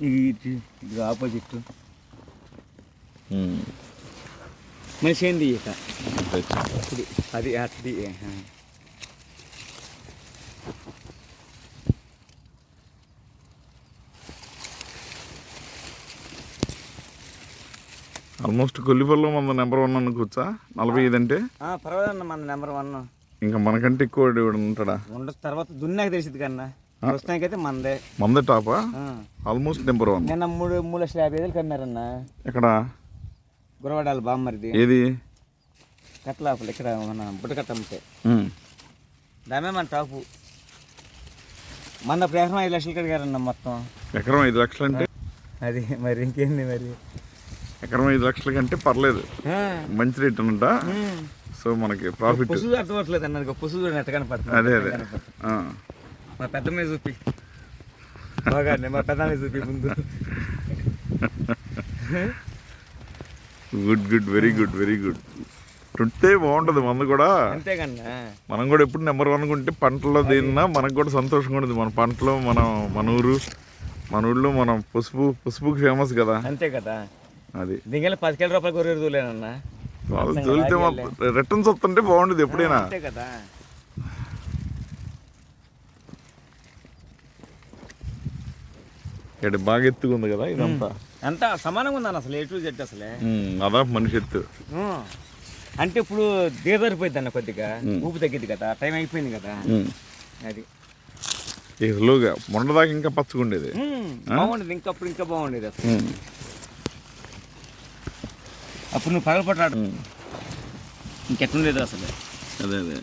ఇది ఇది ఆపోజిట్. మనిషి ఏంది ఇక. ఇది అది అది ఆల్మోస్ట్ కొల్లిపల్లిలో మన నెంబర్ వన్ అనుకోవచ్చా నలభై ఐదు అంటే? పర్వాలేదన్న మన నెంబర్ వన్. ఇంకా మనకంటే ఎక్కువ ఉంటాడా? ఉండదు తర్వాత దున్నాక తెలిసింది కన్నా. ప్రస్తుతానికైతే మనదే మందే టాపా? ఆ. Almost number one. నిన్న మూడు మూడు లక్షల యాభై వేలు కమ్మారన్న ఎక్కడ? గురవడాలి బామ్మరిది. ఏది? కట్టలాపలు ఇక్కడ మన బుట్టకట్ట అమ్మితే. దామే మన టాపు. మన ప్రేమ ఐదు లక్షలు కడిగారన్న మొత్తం. ఎకరం ఐదు లక్షలు అంటే? అది మరి ఇంకేంది మరి? ఎకరం ఐదు లక్షల కంటే పర్లేదు. మంచి రేట్ ఉమ్. సో మనకి ప్రాఫిట్. పుసుగు అర్థమవట్లేదు అన్నది. పుసుగు ఎట్ట కనపడుతుంది? అదే అదే. మా పెద్ద మీద చూపి బాగా మా పెద్ద మీద చూపి ముందు good good very good very good టుంటే బాగుంటుంది మందు కూడా. అంతేకన్నా మనం కూడా ఎప్పుడు నెంబర్ వన్ ఉంటే పంటలో దేనినా మనకు కూడా సంతోషంగా ఉంటుంది. మన పంటలో మనం మన ఊరు మన ఊళ్ళో మనం పసుపు పసుపుకి ఫేమస్ కదా. అంతే కదా. అది. దీనికెళ్ళి పదికేల రూపాయలు కొరేరు దూలేనన్నా వాళ్ళు తోలితే రిటర్న్స్ వస్తుంటే బాగుండేది ఎప్పుడైనా. అంతే కదా. ఇక్కడ బాగా ఎత్తుగా ఉంది కదా ఇదంతా. అంతా సమానంగా ఉందన్న అసలు ఎటు జెడ్ అసలే. అదా మనిషి ఎత్తు. అంటే ఇప్పుడు దిగజారిపోయింది అన్న కొద్దిగా ఊపు తగ్గింది కదా టైం అయిపోయింది కదా. అది. ఈ స్లోగా మొండదాకా ఇంకా పచ్చగా ఉండేది. ఉం. బాగుండేది ఇంకా అప్పుడు ఇంకా బాగుండేది అసలు. అప్పుడు నువ్వు పగలపట్టాడు ఉమ్. ఇంకెట్లుండేది అసలు? అదే అదే.